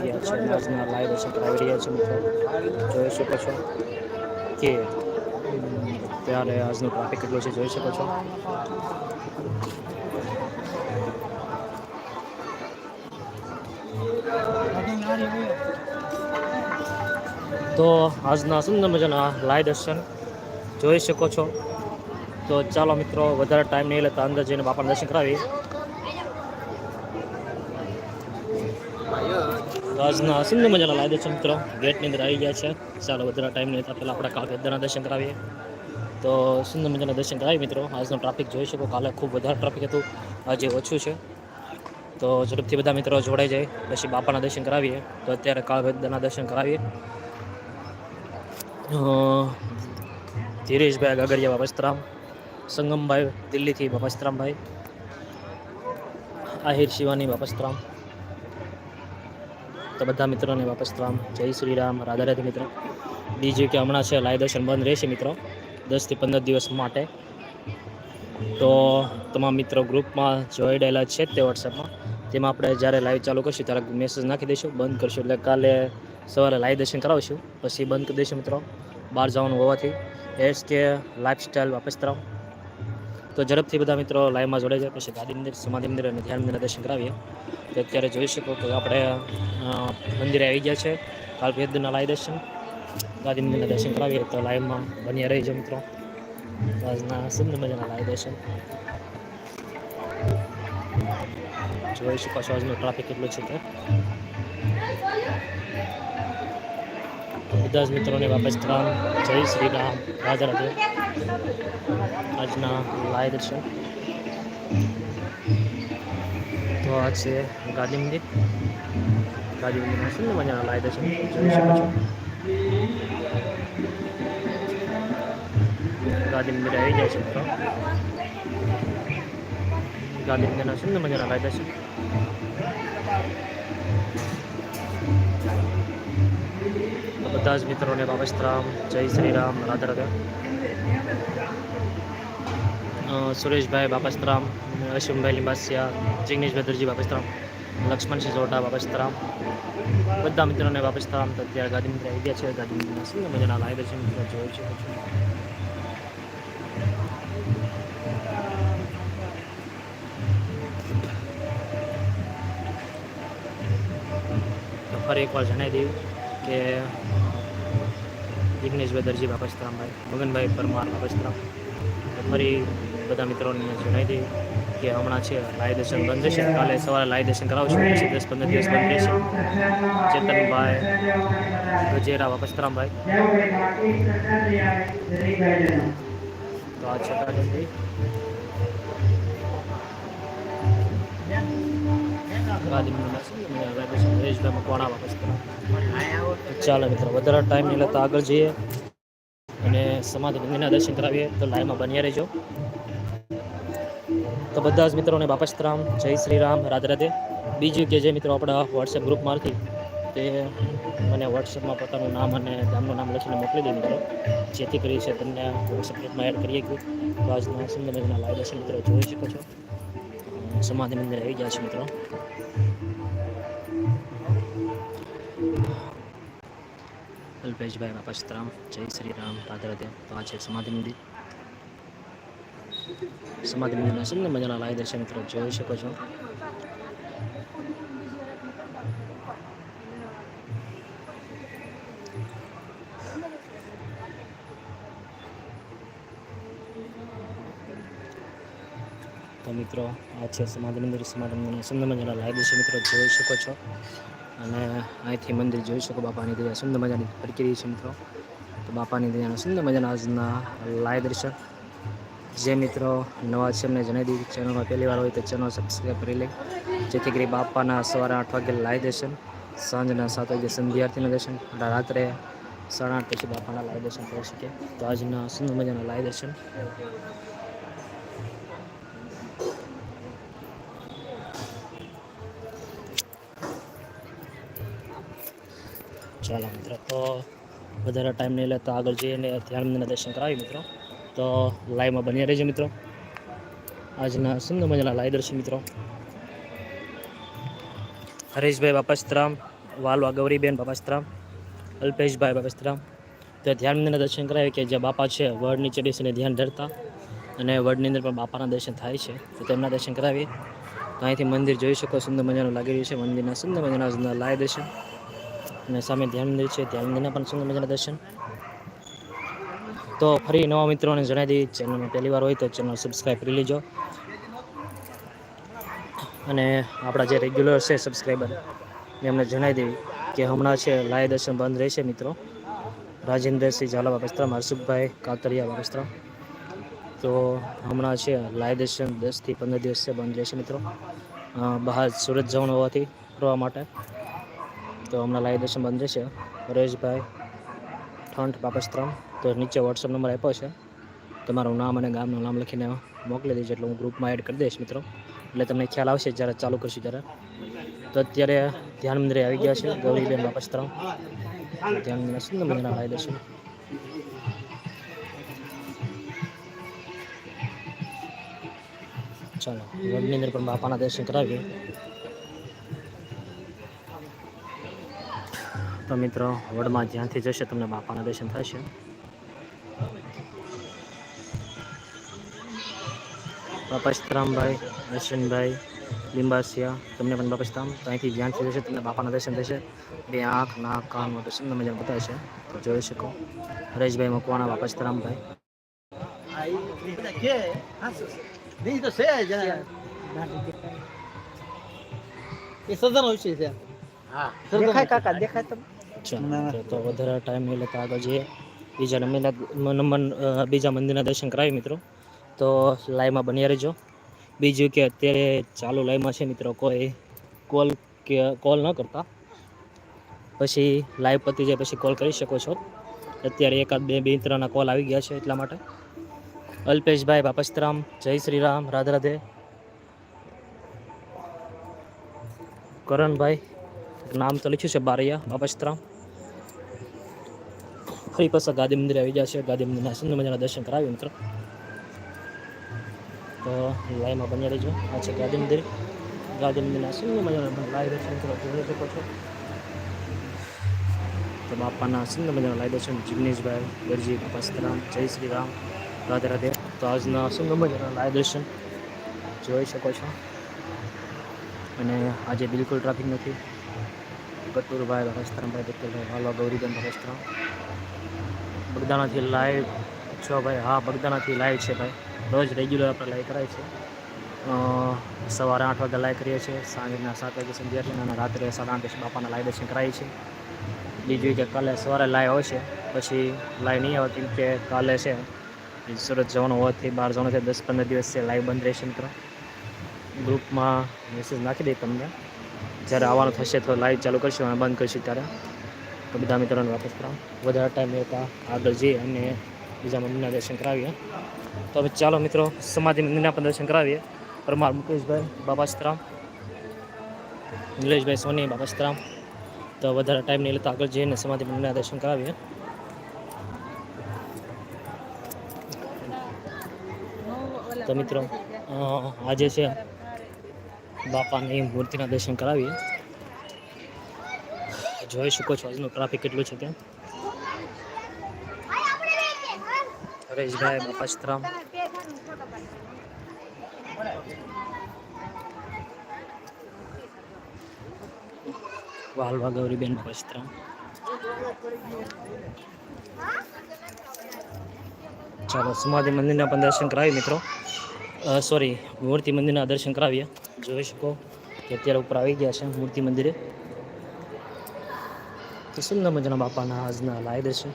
આવી ગયા છે. આજના લાઈવ દર્શન આવી રહ્યા છે મિત્રો. જોઈ શકો છો કે ત્યારે આજનું ટ્રાફિક કેટલો છે, જોઈ શકો છો. તો આજના સુંદર મજાના લાઈવ દર્શન જોઈ શકો છો. તો ચાલો મિત્રો, વધારે ટાઈમ નહીં લેતા અંદર જઈને બાપાને દર્શન કરાવી તો આજના સુંદર મજાના લાઈવ દર્શન મિત્રો. ગેટની અંદર આવી ગયા છે. ચાલો વધારે ટાઈમ નહીં પહેલાં આપણે કાળ વેદના દર્શન કરાવીએ. તો સુંદર મજાના દર્શન કરાવી મિત્રો. આજનો ટ્રાફિક જોઈ શકો. કાલે ખૂબ વધારે ટ્રાફિક હતું. આજે ઓછું છે. તો ઝડપથી બધા મિત્રો જોડાઈ જાય. પછી બાપાના દર્શન કરાવીએ. તો અત્યારે કાળ વેદના દર્શન કરાવીએ. ધીરેશભાઈ ગાગરિયા બાબસ્તરામ સંગમભાઈ દિલ્હીથી બાપસ્તરામભાઈ આહિર શિવાની બાપસ્તરામ તો બધા મિત્રોને વાપસ બાપસ્તરામ જય શ્રી રામ. રાધા રાધે મિત્રો. બીજું કે હમણાં છે લાઈવ દર્શન બંધ રહેશે મિત્રો. દસથી પંદર દિવસ માટે. તો તમામ મિત્રો ગ્રુપમાં જોડાયેલા છે તે વોટ્સએપમાં તેમાં આપણે જ્યારે લાઈવ ચાલુ કરશું ત્યારે મેસેજ નાખી દઈશું. બંધ કરશું એટલે કાલે સવારે લાઈવ દર્શન કરાવશું. પછી બંધ કરી દઈશું મિત્રો. બહાર જવાનું હોવાથી. એસ કે લાઈફસ્ટાઈલ વાપસ કરાવ. તો ઝડપથી બધા મિત્રો લાઈવમાં જોડાઈ જાય. પછી ગાદી મંદિર સમાધિ મંદિર અને ધ્યાન મંદિરના દર્શન કરાવીએ. તો અત્યારે જોઈ શકો કે આપણે મંદિરે આવી ગયા છે. કાલ ભેદના લાઈવ દર્શન. ગાદી મંદિરના દર્શન કરાવીએ તો લાઈવમાં બન્યા રહીજો મિત્રો. આજના સુંદર મજાના લાઈવ દર્શન. જોઈ શકો છો આજનું ટ્રાફિક કેટલું છે તે બધા જ મિત્રોને વાપસ રામ જય શ્રી રામ. રાજા રાજે આજના લાય દર્શન. તો છે ગાંધી મંદિર. ગાંધી મંદિરના સુંદર મજાના લાઈવ દર્શન જોઈ શકો છો? જાય છે મિત્રો. ગાંધી સુંદર મજાના લાઈવ દર્શન બધા જ મિત્રોને બાબસ્તરામ જય શ્રી રામ, રાધા રાધા. સુરેશભાઈ બાપસ્તરામ અશ્વિનભાઈ લિંબાસિયા જિગ્નેશભાઈ દરજી બાપસ્તરામ લક્ષ્મણસિંહ જોટા બાપસ્તરામ બધા મિત્રોને બાપસ્તરામ તો અત્યારે ગાંધી મિત્ર આવી ગયા છે ગાંધી મિત્રના સુંદર મજાના લાઈવ દર્શન મિત્રો જોઈ શકો છો ફરી એકવાર જણાવી દઉં કે જિગ્નેશભાઈ દરજી બાપસ્તરામભાઈ મગનભાઈ પરમાર બાપસ્તરામ ફરી બધા મિત્રોને જણાવી દઈએ કે હમણાં છે લાય દર્શન બંધ છે કાલે સવારે લાય દર્શન કરાવશું. પછી દસ પંદર દિવસ બંધ રહેશે. ચેતનભાઈ, ગજેરા બાપસ્તરામભાઈ તો આ છે ચાલો મિત્રો, વધારે ટાઈમ નહીં લેતા આગળ જઈએ. અને સમાધિ મંદિરના દર્શન કરાવીએ. તો લાઈવમાં બન્યા રહેજો. તો બધા જ મિત્રોને બાપસ્તરામ જય શ્રી રામ, રાધે રાધે. બીજું કે જે મિત્રો આપણા વોટ્સએપ ગ્રુપમાંથી તે મને વોટ્સએપમાં પોતાનું નામ અને ગામનું નામ લખીને મોકલી દે મિત્રો. જેથી કરી છે તમને વોટ્સએપ ગ્રુપમાં એડ કરીએ કે તો આજના સુંદર મજાના લાઈવ દર્શન મિત્રો, જોઈ શકો છો. સમાધિ મંદિર આવી ગયા છે મિત્રો. અલ્પેશભાઈ બાપસ્તરામ જય શ્રી રામ, રાધે રાધે. તો આ છે સમાધિ મંદિર. સમાધિ મંદિરના સુંદર મજાના લાય દર્શન મિત્રો, જોઈ શકો છો. તો મિત્રો, આ છે સમાધિ મંદિર સમાધિ મંદિરના સુંદર મજાના લાય દર્શન મિત્રો, જોઈ શકો છો. અને અહીંથી મંદિર જોઈ શકો, બાપાની દયા સુંદર મજાની ફરકી રહી છે મિત્રો. તો બાપાની દયાના સુંદર મજાના આજના લાય દર્શન જે મિત્રો નવા છે, એમને જણાવી દીધી ચેનલમાં પહેલી વાર હોય તો ચેનલ સબસ્ક્રાઈબ કરી લે. જેથી કરી બાપાના સવારે આઠ વાગે લાઈ દર્શન સાંજના સાત વાગે સંધ્યાર્થીના દર્શન રાત્રે સાડા આઠ પછી બાપાના લાઈ દર્શન કરી શકીએ તો આજના સુંદર મજાના લાઈ દર્શન ચાલો મિત્રો, તો વધારે ટાઈમ નહીં લેતા આગળ જઈને ધ્યાન મંદિરના દર્શન કરાવી મિત્રો. તો લાઈવમાં બન્યા રહેજો મિત્રો. આજના સુંદર મજાના લાઈ દર્શન મિત્રો. હરેશભાઈ બાપસ્તરામ, વાલવા ગૌરીબેન બાપાસ્ત્રામ, અલ્પેશભાઈ બાપાસ્ત્રામ. તો ધ્યાન મંદિરના દર્શન કરાવે કે જે બાપા છે વડ નીચે બેસીને ધ્યાન ધરતા. અને વડની અંદર પણ બાપાના દર્શન થાય છે. તો તેમના દર્શન કરાવીએ. તો અહીંથી મંદિર જોઈ શકો, સુંદર મજાનું લાગી રહ્યું છે મંદિરના સુંદર મજાના લાય દર્શન. અને સામે ધ્યાન મંદિર છે, ધ્યાન મંદિરના પણ સુંદર મજાના દર્શન. તો ફરી નવા મિત્રોને જણાવી દઈએ ચેનલમાં પહેલી વાર હોય તો ચેનલ સબસ્ક્રાઈબ કરી લેજો. અને આપણા જે રેગ્યુલર છે સબસ્ક્રાઈબર એમને જણાવી દેવી કે હમણાં છે લાય દર્શન બંધ રહેશે મિત્રો. રાજેન્દ્રસિંહ ઝાલાવા વસ્ત્રામ હર્ષુખભાઈ કાતરિયા વાપસ્ત્રા તો હમણાં છે લાય દર્શન દસથી પંદર દિવસ છે બંધ રહેશે મિત્રો. બહાર સુરત જવાનું હોવાથી ફરવા માટે. તો હમણાં લાય દર્શન બંધ રહેશે. પરેશભાઈ ઠંઠ બાપસ્ત્રામ. તો નીચે વોટ્સઅપ નંબર આપ્યો છે. તમારું નામ અને ગામનું નામ લખીને મોકલી દેજો એટલે હું ગ્રુપમાં એડ કરી દઈશ મિત્રો. એટલે તમને ખ્યાલ આવશે જ્યારે ચાલુ કરશું ત્યારે. તો અત્યારે ધ્યાન મંદિરે આવી ગયા છે, ગૌરીબેન બાપસ્ત્રામ ધ્યાન મંદિર સુંદર મજાના લાવી દઈશું ચાલો, વડની અંદર પણ બાપાના દર્શન કરાવીએ. તો મિત્રો, વડમાં જ્યાંથી જશે તમને બાપાના દર્શન થશે. બાપાસ્તરામભાઈ દર્શનભાઈ લિંબાસિયા તમને પણ બાપાસ્તરામ તો અહીંથી થઈ જશે તમને બાપાના દર્શન થશે. બે આંખ નાક કાનનું દર્શન તમે જેમ છે તો જોઈ શકો. હરેશભાઈ મકવાણા બાપાસ્તરામભાઈ. એ દેખાય કાકા દેખાય તમે ચાલો તો- વધારે ટાઈમ નહીં લેતા આગળ જઈએ. બીજા નંબર બીજા મંદિરના દર્શન કરાવી મિત્રો. તો લાઈવમાં બન્યા રહેજો. બીજું કે અત્યારે ચાલુ લાઈવમાં છે મિત્રો, કોઈ કોલ કે કોલ ન કરતા. પછી લાઈવ પતી જાય પછી કોલ કરી શકો છો. અત્યારે એકાદ બે બે ત્રણના કોલ આવી ગયા છે એટલા માટે. અલ્પેશભાઈ બાપસ્તરામ, જય શ્રી રામ રાધે રાધે. કરણભાઈ, નામ તો લખ્યું છે બારૈયા, બાપસ્તરામ. ફરી પાછા ગાંધી મંદિરે આવી જશે ગાંધી મંદિરના સુંદર મજાના દર્શન કરાવ્યું મિત્રો. તો લાઈવમાં બન્યા રહેજો આ છે ગાંધી મંદિર ગાંધી મંદિરના સુંદર મજાના લાઈવ દર્શન મિત્રો જોઈ શકો છો તો બાપાના સુંદર મજાના લાઈવ દર્શન જિગ્નેશભાઈ ગરજી બાપા સીતારામ જય શ્રી રામ રાધે રાધે તો આજના સુંદર મજાના લાઈવ દર્શન જોઈ શકો છો અને આજે બિલકુલ ટ્રાફિક નથી કતુરભાઈ ભગસ્તરામભાઈ કતુરભાઈ હાલવા ગૌરીબેન ભગસ્તરામ બગદાણાથી લાઈવ છો ભાઈ હા બગદાણાથી લાઈવ છે ભાઈ રોજ રેગ્યુલર આપણે લાઈવ કરાય છે. સવારે આઠ વાગે લાઈવ કરીએ છીએ, સાંજના સાત વાગે સંધ્યા અને રાત્રે સાડા આઠ બાપાના લાઈવ દર્શન કરાય છે. બીજું કે કાલે સવારે લાઈવ આવશે પછી લાઈવ નહીં આવે કેમ કે કાલે છે, સુરત જવાનું હોવાથી બહાર જવાનું છે, દસ પંદર દિવસ છે, લાઈવ બંધ રહેશે મિત્રો ગ્રુપમાં મેસેજ નાખી દઈ તમને. જ્યારે આવવાનું થશે તો લાઈવ ચાલુ કરશું અને બંધ કરશું ત્યારે. તો બધા મિત્રોને વાપસ કરાવ. વધારે ટાઈમ લેતા આગળ જઈએ અને બીજા મંદિરના દર્શન કરાવીએ. તો હવે ચાલો મિત્રો, સમાધિ મંદિરના પણ દર્શન કરાવીએ. પરમાર મુકેશભાઈ બાબાસ્તરામ નિલેશભાઈ સોની બાબાસ્તરામ તો વધારે ટાઈમ નહીં લેતા આગળ જઈને સમાધિ મંદિરના દર્શન કરાવીએ. તો મિત્રો આજે છે બાપાની મૂર્તિના દર્શન કરાવીએ. જોઈ શકો છો આજનું ટ્રાફિક કેટલું છે ત્યાં. હરેશભાઈ બાપાસ્તરામ વાલવા ગૌરીબેન બાપાસ્તરામ ચાલો સમાધિ મંદિરના પણ દર્શન કરાવીએ મિત્રો સોરી મૂર્તિ મંદિરના દર્શન કરાવીએ જોઈ શકો કે અત્યારે ઉપર આવી ગયા છે મૂર્તિ મંદિરે તો સુંદર મજાના બાપાના આજના લાય દર્શન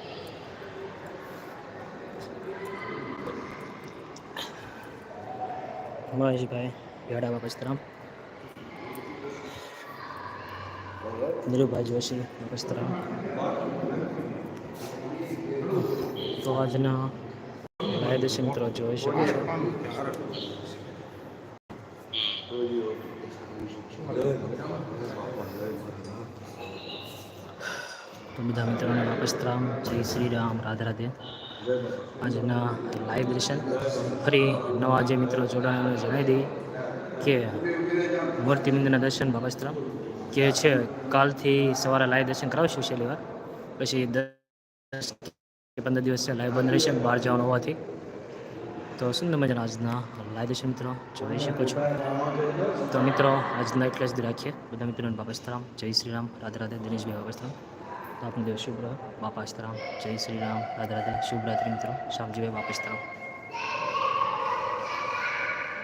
મહેશભાઈ ભેડા બાપસ્તરામ નીરુભાઈ જોશી બાપસ્તરામ તો આજના દર્શન મિત્રો જોઈ શકો છો. તો બધા મિત્રોને વાપસ રામ જય શ્રી રામ, રાધે રાધે. આજના લાઈવ દર્શન ફરી નવા જે મિત્રો જોડાયેલા જણાવી દઈએ કે મૂર્તિ મંદિરના દર્શન બાબસ્તરામ કે છે કાલથી સવારે લાઈવ દર્શન કરાવશું છેલ્લી વાર. પછી દસ પંદર દિવસ લાઈવ બંધ રહેશે, બહાર જવાનું હોવાથી. તો સુંદર મજાના આજના લાઈવ દર્શન મિત્રો જોઈ શકો છો. તો મિત્રો, આજના એટલે જ રાખીએ. બધા મિત્રોને બાપા જય શ્રી રામ રાધે રાધે, દિનેશભાઈ બાપા સીતારામ તો આપનો દિવસ શુભ રહે. બાપા સીતારામ જય શ્રી રામ. રાધે રાધે. શુભરાત્રિ મિત્રો. શ્યામજીભાઈ બાપા સીતારામ